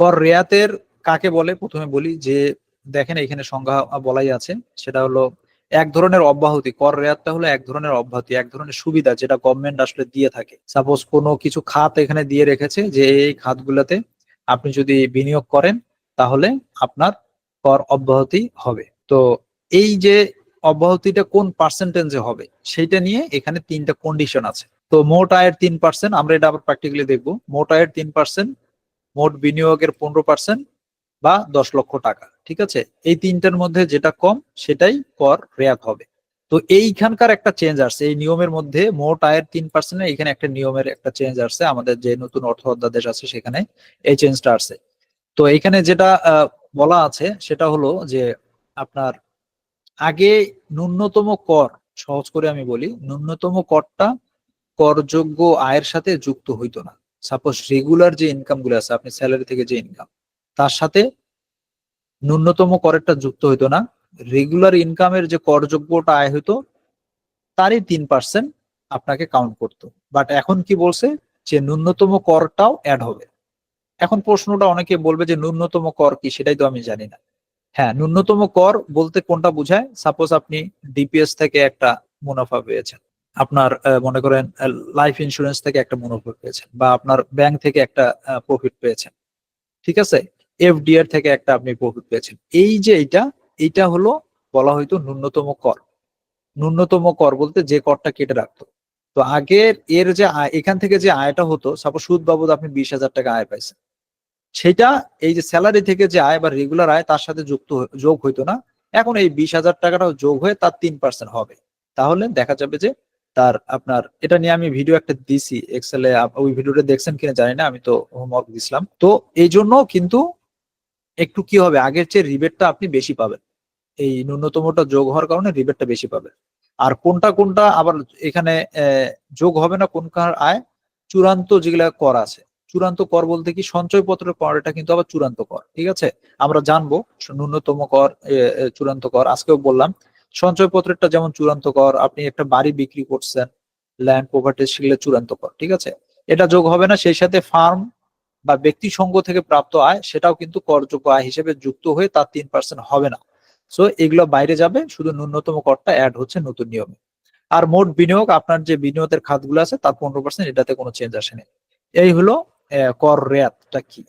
কর রেয়াতের কাকে বলে? প্রথমে বলি যে, দেখেন এখানে সংজ্ঞা বলাই আছে, সেটা হলো এক ধরনের অব্যাহতি। কর রেয়াতটা হলো এক ধরনের অব্যাহতি, এক ধরনের সুবিধা যেটা গভর্নমেন্ট আসলে দিয়ে থাকে। সাপোজ কোনো কিছু খাত এখানে দিয়ে রেখেছে যে, এই খাতগুলোতে আপনি যদি বিনিয়োগ করেন, তাহলে আপনার কর অব্যাহতি হবে। তো এই যে অব্যাহতিটা কোন পার্সেন্টেজে হবে, সেইটা নিয়ে এখানে তিনটা কন্ডিশন আছে। তো মোট আয়ের তিন পার্সেন্ট আমরা এটা আবার প্র্যাকটিক্যালি দেখব। মোট আয়ের তিন পার্সেন্ট মোট বিনিয়োগের পনেরো পার্সেন্ট বা দশ লক্ষ টাকা, ঠিক আছে? এই তিনটার মধ্যে যেটা কম, সেটাই কর রেয়াত হবে। তো এইখানকার একটা চেঞ্জ আসছে, এই নিয়মের মধ্যে মোট আয়ের তিন পার্সেন্ট এখানে একটা নিয়মের একটা চেঞ্জ আসছে, আমাদের যে নতুন অর্থ অধ্যাদেশ আছে সেখানে এই চেঞ্জটা আসছে। তো এখানে যেটা বলা আছে সেটা হলো যে আপনার আগে ন্যূনতম কর, সহজ করে আমি বলি, ন্যূনতম করটা করযোগ্য আয়ের সাথে যুক্ত হইতো না। সাপোজ রেগুলার যে ইনকামগুলো আছে, আপনি স্যালারি থেকে যে ইনকাম তার সাথে ন্যূনতম করেরটা যুক্ত হইতো না। রেগুলার ইনকামের যে করযোগ্যটা আয় হইতো, তারই তিন পার্সেন্ট আপনাকে কাউন্ট করতো। বাট এখন কি বলছে? যে ন্যূনতম করটাও অ্যাড হবে। এখন প্রশ্নটা অনেকে বলবে যে ন্যূনতম কর কি, সেটাই তো আমি জানি না। হ্যাঁ ন্যূনতম কর বলতে কোনটা বোঝায়? সাপোজ আপনি ডিপিএস থেকে একটা মুনাফা পেয়েছেন। আপনার মনে করেন লাইফ ইন্স্যুরেন্স থেকে একটা মুনাফা পেয়েছেন বা আপনার ব্যাংক থেকে একটা প্রফিট পেয়েছেন। ঠিক আছে? এফডিআর থেকে একটা আপনি প্রফিট পেয়েছেন। এই যে এইটা এইটা হলো বলা হয়তো ন্যূনতম কর। ন্যূনতম কর বলতে যে করটা কেটে রাখতো। তো আগের, এর যে এখান থেকে যে আয়টা হতো সাপোজ সুদ বাবদ আপনি বিশ হাজার টাকা আয় পাইছেন। সেটা এই যে স্যালারি থেকে যে আয় বা রেগুলার আয়, তার সাথে যুক্ত যোগ হইতো না। এখন এই বিশ হাজার টাকাটাও যোগ হয়ে তার তিন পার্সেন্ট হবে। তাহলে দেখা যাবে যে তার আপনার, এটা নিয়ে আমি ভিডিও একটা দিছি এক্সেলে ওই ভিডিওটা দেখছেন কিনা জানি না, আমি তো হোমওয়ার্ক দিছিলাম। তো এই জন্য কিন্তু একটু কি হবে, আগের চেয়ে রিবেটটা আপনি বেশি পাবেন। এই ন্যূনতমটা যোগ হওয়ার কারণে রিবেটটা বেশি পাবেন। আর কোনটা কোনটা আবার এখানে যোগ হবে না কোনকার আয়, চূড়ান্ত যেগুলা কর আছে। চূড়ান্ত কর বলতে কি, সঞ্চয়পত্রের কর এটা কিন্তু আবার চূড়ান্ত কর, ঠিক আছে? আমরা জানব ন্যূনতম কর চূড়ান্ত কর, আজকেও বললাম। সঞ্চয়পত্রেরটা যেমন চূড়ান্ত কর, আপনি একটা বাড়ি বিক্রি করছেন ল্যান্ড প্রপার্টি সেগুলো চূড়ান্ত কর, ঠিক আছে? এটা যোগ হবে না, সেই সাথে ফার্ম বা ব্যক্তি সঙ্গ থেকে প্রাপ্ত আয়, সেটাও কিন্তু করযোগ্য আয় হিসেবে যুক্ত হয়ে তার তিন পার্সেন্ট হবে না। সো এগুলো বাইরে যাবে, শুধু ন্যূনতম করটা অ্যাড হচ্ছে নতুন নিয়মে। আর মোট বিনিয়োগ, আপনার যে বিনিয়োগের খাতগুলো আছে, তার পনেরো পার্সেন্ট এটাতে কোনো চেঞ্জ আসেনি। এই হলো কর রেয়াতটা কি?